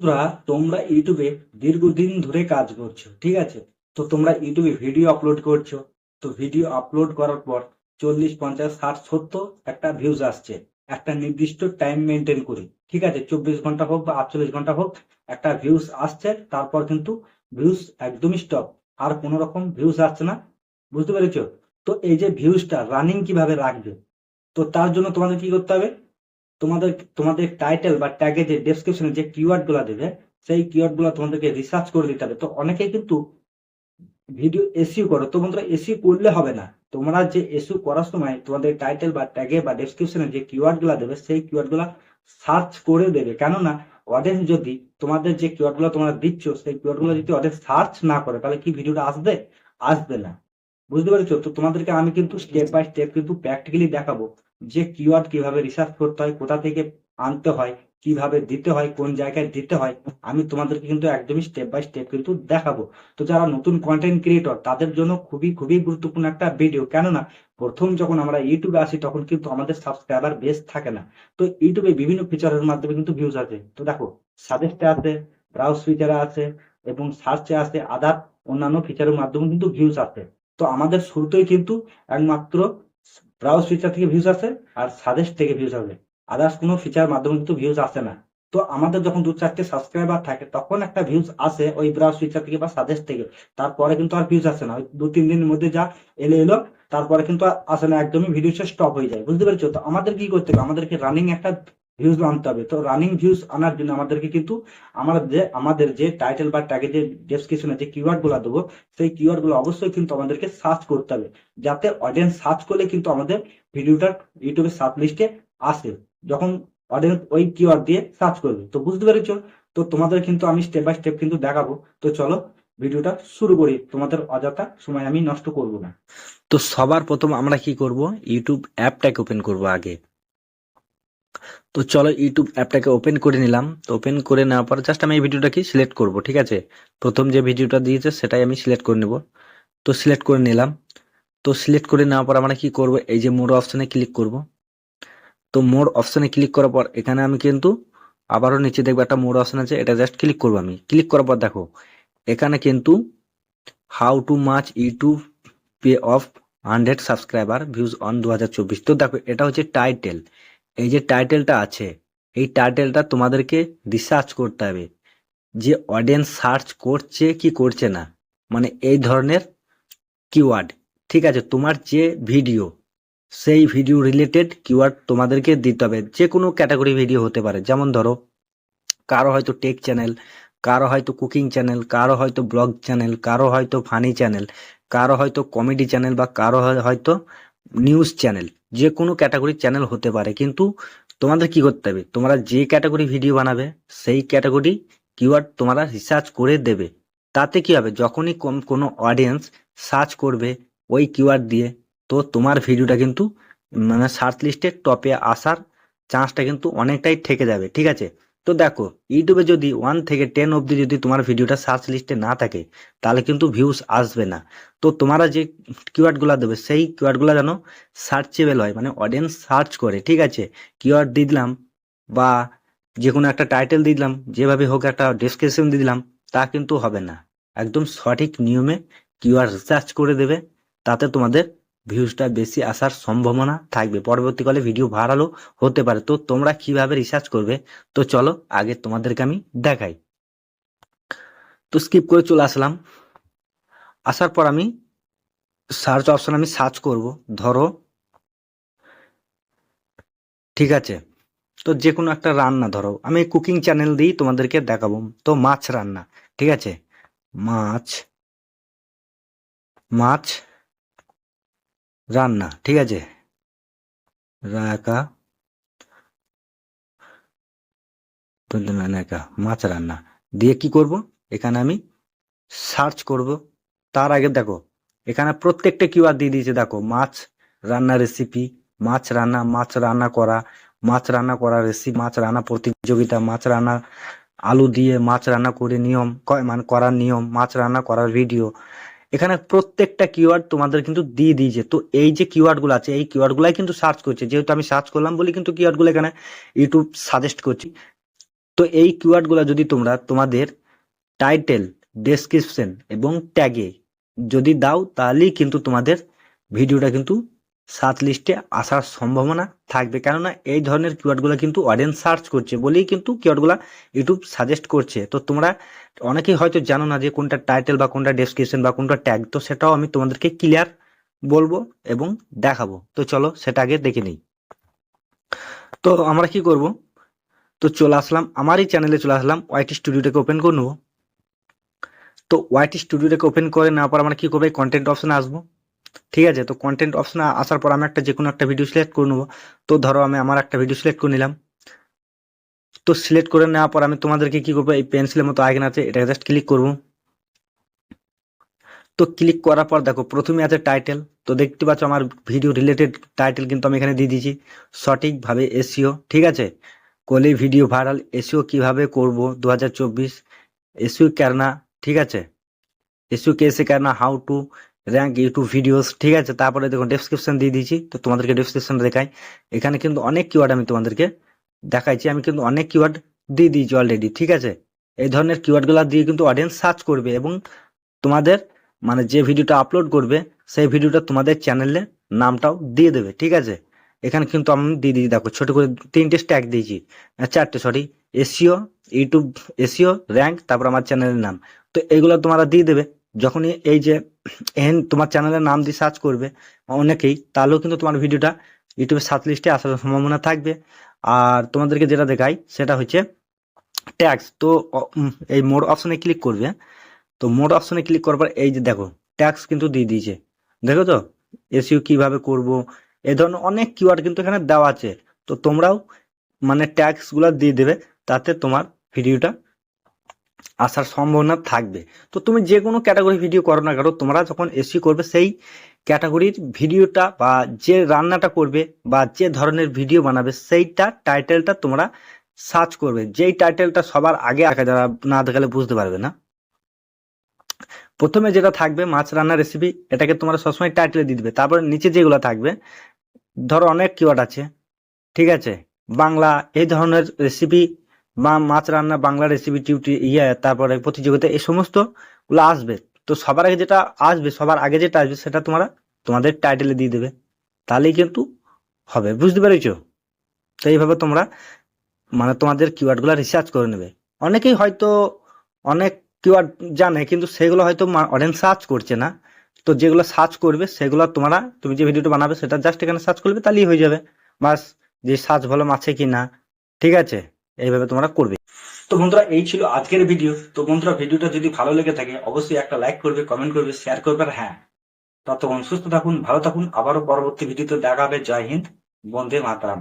বন্ধুরা, তোমরা ইউটিউবে দীর্ঘদিন ধরে কাজ করছ, ঠিক আছে? তো তোমরা ইউটিউবে ভিডিও আপলোড করছ, তো ভিডিও আপলোড করার পর চল্লিশ, পঞ্চাশ, ষাট, সত্তর একটা ভিউজ আসছে। একটা নির্দিষ্ট টাইম মেনটেন করে, ঠিক আছে? চব্বিশ ঘণ্টা হোক বা আটচল্লিশ ঘণ্টা হোক, একটা ভিউজ আসছে, তারপর কিন্তু ভিউজ একদমই স্টপ আর কোনো রকম ভিউজ আসছে না, বুঝতে পেরেছ? তো এই যে ভিউজটা রানিং কীভাবে রাখবে? তো তার জন্য তোমাদের কি করতে হবে? তোমাদের তোমাদের টাইটেল বা ট্যাগে যে ডেসক্রিপশনে যে কিওয়ার্ডগুলা দেবে, সেই কিওয়ার্ডগুলা তোমাদেরকে রিসার্চ করে দিতে হবে। তো অনেকেই কিন্তু ভিডিও এসিও করো। তো বন্ধুরা এসিও করলে হবে না। তোমরা যে এসিও করার সময় তোমাদের টাইটেল বা ট্যাগে বা ডেসক্রিপশনে যে কিওয়ার্ডগুলা দেবে, সেই কিওয়ার্ডগুলা সার্চ করে দেবে। কেননা অডিয়েন্স যদি তোমাদের যে কিওয়ার্ডগুলো তোমরা দিচ্ছ, সেই কিওয়ার্ডগুলো যদি অডিয়েন্স সার্চ না করে, তাহলে কি ভিডিওটা আসবে? আসবে না। বুঝতে পেরেছ? তো তোমাদেরকে আমি কিন্তু স্টেপ বাই স্টেপ কিন্তু প্র্যাকটিক্যালি দেখাবো। যে কিওয়ার্ড কীভাবে রিসার্চ করতে হয়, কোথা থেকে আনতে হয়, কীভাবে দিতে হয়, কোন জায়গায় দিতে হয়, আমি তোমাদেরকে কিন্তু একদমই স্টেপ বাই স্টেপ কিন্তু দেখাবো। তো যারা নতুন কন্টেন্ট ক্রিয়েটর তাদের জন্য খুবই খুবই গুরুত্বপূর্ণ একটা ভিডিও কেননা, প্রথম যখন আমরা ইউটিউবে আসি, তখন কিন্তু আমাদের সাবস্ক্রাইবার বেস থাকে না। তো ইউটিউবে বিভিন্ন ফিচারের মাধ্যমে কিন্তু ভিউজ আসে। তো দেখো সাজেস্টে আছে ব্রাউজ ফিচারে আছে এবং সার্চে আছে আদার অন্যান্য ফিচারের মাধ্যমে কিন্তু ভিউজ আসে। তো আমাদের শুরুতেই কিন্তু একমাত্র ব্রাউজ ফিচার থেকে ভিউজ আসে আর সাজেস্ট থেকে ভিউজ আসবে আদার্স কোনো ফিচার মাধ্যমে কিন্তু ভিউজ আসে না। তো আমাদের যখন দু চারটে সাবস্ক্রাইবার থাকে, তখন একটা ভিউজ আসে ওই ব্রাউজ ফিচার থেকে বা সাজেস্ট থেকে। তারপরে কিন্তু আর ভিউজ আসে না। ওই দু তিন দিনের মধ্যে যা এলে এলো, তারপরে কিন্তু আর আসে না। একদমই ভিডিও স্টপ হয়ে যায়। বুঝতে পেরেছ? তো আমাদের কি করতে হবে? আমাদেরকে রানিং একটা ভিউজ আনতে হবে। তো রানিং ভিউজ আনার জন্য আমাদেরকে কিন্তু আমাদের যে আমাদের যে টাইটেল বা ট্যাগে যে ডেসক্রিপশনে যে কিওয়ার্ডগুলো দেবো, সেই কিওয়ার্ডগুলো অবশ্যই কিন্তু আমাদেরকে সার্চ করতে হবে। যাতে অডিয়েন্স সার্চ করলে কিন্তু আমাদের ভিডিওটা ইউটিউবের সার্চ লিস্টে আসে। যখন অডিয়েন্স ওই কিওয়ার্ড দিয়ে সার্চ করবে। তো বুঝতে পেরেছ? তো তোমাদের কিন্তু আমি স্টেপ বাই স্টেপ কিন্তু দেখাবো। তো চলো ভিডিওটা শুরু করি। তোমাদের অযথা সময় আমি নষ্ট করব না। তো সবার প্রথম আমরা কি করব? ইউটিউব অ্যাপটাকে ওপেন করব আগে। তো চলো ইউটিউব অ্যাপটাকে ওপেন করে নিলাম। তো ওপেন করে নেওয়ার পর জাস্ট আমি এই ভিডিওটাকে সিলেক্ট করব, ঠিক আছে? প্রথম যে ভিডিওটা দিয়েছে সেটাই আমি সিলেক্ট করে নেব। তো সিলেক্ট করে নিলাম। তো সিলেক্ট করে নেওয়ার পর আমরা কি করব? এই যে মোর অপশনে ক্লিক করব। তো মোর অপশনে ক্লিক করার পর এখানে আমি কিন্তু আবারও নিচে দেখব একটা মোর অপশন আছে, এটা জাস্ট ক্লিক করব আমি। ক্লিক করার পর দেখো, এখানে কিন্তু how to much YouTube pay of hundred subscriber views on দু হাজার চব্বিশ। তো দেখো, এটা হচ্ছে টাইটেল এই যে টাইটেলটা আছে, এই টাইটেলটা তোমাদেরকে রিসার্চ করতে হবে। যে অডিয়েন্স সার্চ করছে কি করছে না মানে এই ধরনের কিওয়ার্ড ঠিক আছে? তোমার যে ভিডিও সেই ভিডিও রিলেটেড কিওয়ার্ড তোমাদেরকে দিতে হবে। যে কোনো ক্যাটাগরি ভিডিও হতে পারে, যেমন ধরো, কারও হয়তো টেক চ্যানেল কারও হয়তো কুকিং চ্যানেল কারও হয়তো ব্লগ চ্যানেল কারও হয়তো ফানি চ্যানেল কারও হয়তো কমেডি চ্যানেল বা কারও হয়- হয়তো নিউজ চ্যানেল যে কোনো ক্যাটাগরি চ্যানেল হতে পারে। কিন্তু তোমাদের কি করতে হবে? তোমরা যে ক্যাটাগরি ভিডিও বানাবে, সেই ক্যাটাগরি কিওয়ার্ড তোমরা রিসার্চ করে দেবে। তাতে কি হবে? যখনই কম কোনো অডিয়েন্স সার্চ করবে ওই কিওয়ার্ড দিয়ে, তো তোমার ভিডিওটা কিন্তু মানে সার্চ লিস্টে টপে আসার চান্সটা কিন্তু অনেকটাই থেকে যাবে। ঠিক আছে? তো দেখো ইউটিউবে যদি ওয়ান থেকে টেন অবধি যদি তোমার ভিডিওটা সার্চ লিস্টে না থাকে, তাহলে কিন্তু ভিউজ আসবে না। তো তোমরা যে কিওয়ার্ডগুলো দেবে, সেই কিওয়ার্ডগুলো যেন সার্চেবেল হয় মানে অডিয়েন্স সার্চ করে, ঠিক আছে? কিওয়ার্ড দিয়ে দিলাম, বা যে কোনো একটা টাইটেল দিয়ে দিলাম, যেভাবে হোক একটা ডেসক্রিপশন দিয়ে দিলাম, তা কিন্তু হবে না। একদম সঠিক নিয়মে কিওয়ার্ড রিসার্চ করে দেবে, তাতে তোমাদের ভিউজটা বেশি আসার সম্ভাবনা থাকবে। পরবর্তীকালে ভিডিও ভাইরালও হতে পারে। তো তোমরা কীভাবে রিসার্চ করবে? তো চলো আগে তোমাদেরকে আমি দেখাই। তো স্কিপ করে চলে আসলাম। আসার পর আমি সার্চ অপশন আমি সার্চ করব। ধরো, ঠিক আছে। তো যে কোনো একটা রান্না ধরো, আমি কুকিং চ্যানেল দিয়েই তোমাদেরকে দেখাবো। তো মাছ রান্না, ঠিক আছে? মাছ মাছ রান্না, ঠিক আছে? রাকা মাছ রান্না। দিয়ে কি করব? এখানে আমি সার্চ করব। তার আগে দেখো, এখানে প্রত্যেকটা কিওয়ার্ড দিয়ে দিয়েছে, দেখো, মাছ রান্না রেসিপি মাছ রান্না মাছ রান্না করা, মাছ রান্না করা রেসিপি মাছ রান্না প্রতিযোগিতা, মাছ রান্না আলু দিয়ে মাছ রান্না করে নিয়ম মানে করার নিয়ম, মাছ রান্না করার ভিডিও এখানে প্রত্যেকটা কিওয়ার্ড তোমাদের কিন্তু দিয়ে দিয়েছে। তো এই যে কিওয়ার্ডগুলো আছে, এই কিওয়ার্ড গুলাই কিন্তু সার্চ করছে। যেহেতু আমি সার্চ করলাম বলে কিন্তু কিওয়ার্ডগুলো এখানে ইউটিউব সাজেস্ট করছি। তো এই কিওয়ার্ডগুলা যদি তোমরা তোমাদের টাইটেল ডেসক্রিপশন এবং ট্যাগে যদি দাও, তাহলেই কিন্তু তোমাদের ভিডিওটা কিন্তু সাত লিস্টে আসার সম্ভাবনা থাকবে। কেননা এই ধরনের কিওয়ার্ডগুলো কিন্তু অডিয়েন্স সার্চ করছে বলেই কিন্তু কিওয়ার্ডগুলো ইউটিউব সাজেস্ট করছে। তো তোমরা অনেকেই হয়তো জানো না যে কোনটা টাইটেল বা কোনটা ডেসক্রিপশন বা কোনটা ট্যাগ তো সেটাও আমি তোমাদেরকে ক্লিয়ার বলব এবং দেখাবো। তো চলো সেটা আগে দেখে নিই। তো আমরা কি করব? তো চলে আসলাম, আমারই চ্যানেলে চলে আসলাম ওয়াইটি স্টুডিওটাকে ওপেন করে নেব। তো ওয়াইটি স্টুডিওটাকে ওপেন করে নেওয়ার পর আমরা কি করব? কন্টেন্ট অপশনে আসব। ঠিক আছে, তো কন্টেন্ট অপশনে আসার পর আমি একটা যে কোনো একটা ভিডিও সিলেক্ট করে নেব। তো ধরো আমি আমার একটা ভিডিও সিলেক্ট করে নিলাম। তো সিলেক্ট করে নেওয়ার পর আমি তোমাদেরকে কি করব, এই পেন্সিলের মতো আইকন আছে এটা জাস্ট ক্লিক করব। তো ক্লিক করার পর দেখো, প্রথমে আছে টাইটেল তো দেখতে পাচ্ছ আমার ভিডিও রিলেটেড টাইটেল কিন্তু আমি এখানে দিয়ে দিয়েছি। সঠিকভাবে এসিও ঠিক আছে? কোলে ভিডিও ভাইরাল এসিও কীভাবে করব দু হাজার চব্বিশ এসিও কেরনা ঠিক আছে? এসিও কেসে কেরনা how to rank YouTube videos ঠিক আছে? তারপরে দেখুন ডেসক্রিপশন দিয়ে দিয়েছি, তো তোমাদেরকে ডেসক্রিপশন দেখাই। এখানে কিন্তু অনেক কিওয়ার্ড আমি তোমাদেরকে দেখাইছি, আমি কিন্তু অনেক কিওয়ার্ড দিয়ে দিয়েছি অলরেডি ঠিক আছে? এই ধরনের কিওয়ার্ডগুলো দিয়ে কিন্তু অডিয়েন্স সার্চ করবে এবং তোমাদের মানে যে ভিডিওটা আপলোড করবে, সেই ভিডিওটা তোমাদের চ্যানেলে নামটাও দিয়ে দেবে, ঠিক আছে? এখানে কিন্তু আমি দিয়ে দিয়েছি, দেখো, ছোট করে তিনটে স্ট্যাক দিয়েছি চারটে sorry SEO YouTube SEO rank তারপর আমার চ্যানেলের নাম। তো এইগুলো তোমরা দিয়ে দেবে যখনই এই যে এহেন তোমার চ্যানেলের নাম দিয়ে সার্চ করবে, অনেকেই, তাহলেও কিন্তু তোমার ভিডিওটা ইউটিউবে সাত লিস্টে আসার সম্ভাবনা থাকবে। আর তোমাদেরকে যেটা দেখাই, সেটা হচ্ছে ট্যাক্স তো এই মোড অপশনে ক্লিক করবে। তো মোড অপশনে ক্লিক করার পর এই যে দেখো ট্যাক্স কিন্তু দিয়ে দিয়েছে। দেখো তো এসইউ কীভাবে করব, এ ধরনের অনেক কিওয়ার্ড কিন্তু এখানে দেওয়া আছে। তো তোমরাও মানে ট্যাক্সগুলা দিয়ে দেবে, তাতে তোমার ভিডিওটা আসার সম্ভাবনা থাকবে। তো তুমি যে কোনো ক্যাটাগরি ভিডিও করো না কারও তোমরা যখন এসি করবে সেই ক্যাটাগরির ভিডিওটা বা যে রান্নাটা করবে বা যে ধরনের ভিডিও বানাবে সেইটা টাইটেলটা তোমরা সার্চ করবে। যেই টাইটেলটা সবার আগে দেখা যারা না দেখালে বুঝতে পারবে না। প্রথমে যেটা থাকবে মাছ রান্নার রেসিপি এটাকে তোমরা সবসময় টাইটেলে দিয়ে দিবে। তারপরে নিচে যেগুলো থাকবে, ধরো অনেক কিওয়ার্ড আছে, ঠিক আছে? বাংলা, এই ধরনের রেসিপি বা মাছ রান্না, বাংলা রেসিপি টিউটি ইয়ে তারপরে প্রতিযোগিতা এই সমস্তগুলো আসবে। তো সবার আগে যেটা আসবে, সবার আগে যেটা আসবে, সেটা তোমরা তোমাদের টাইটেলে দিয়ে দেবে। তাহলেই কিন্তু হবে। বুঝতে পেরেছ? তো এইভাবে তোমরা মানে তোমাদের কিওয়ার্ডগুলা রিসার্চ করে নেবে। অনেকেই হয়তো অনেক কিওয়ার্ড জানে, কিন্তু সেগুলো হয়তো অডিয়েন্স সার্চ করছে না। তো যেগুলো সার্চ করবে, সেগুলো তোমরা, তুমি যে ভিডিওটা বানাবে, সেটা জাস্ট এখানে সার্চ করবে তাহলেই হয়ে যাবে। বাস, যে সার্চ ভলিউম আছে কি না ঠিক আছে? এইভাবে তোমরা করবে। তো বন্ধুরা, এই ছিল আজকের ভিডিও তো বন্ধুরা ভিডিওটা যদি ভালো লেগে থাকে, অবশ্যই একটা লাইক করবে কমেন্ট করবে শেয়ার করবে, আর হ্যাঁ ততক্ষণ সুস্থ থাকুন, ভালো থাকুন। আবারও পরবর্তী ভিডিওতে দেখা হবে। জয় হিন্দ, বন্দে মাতারাম।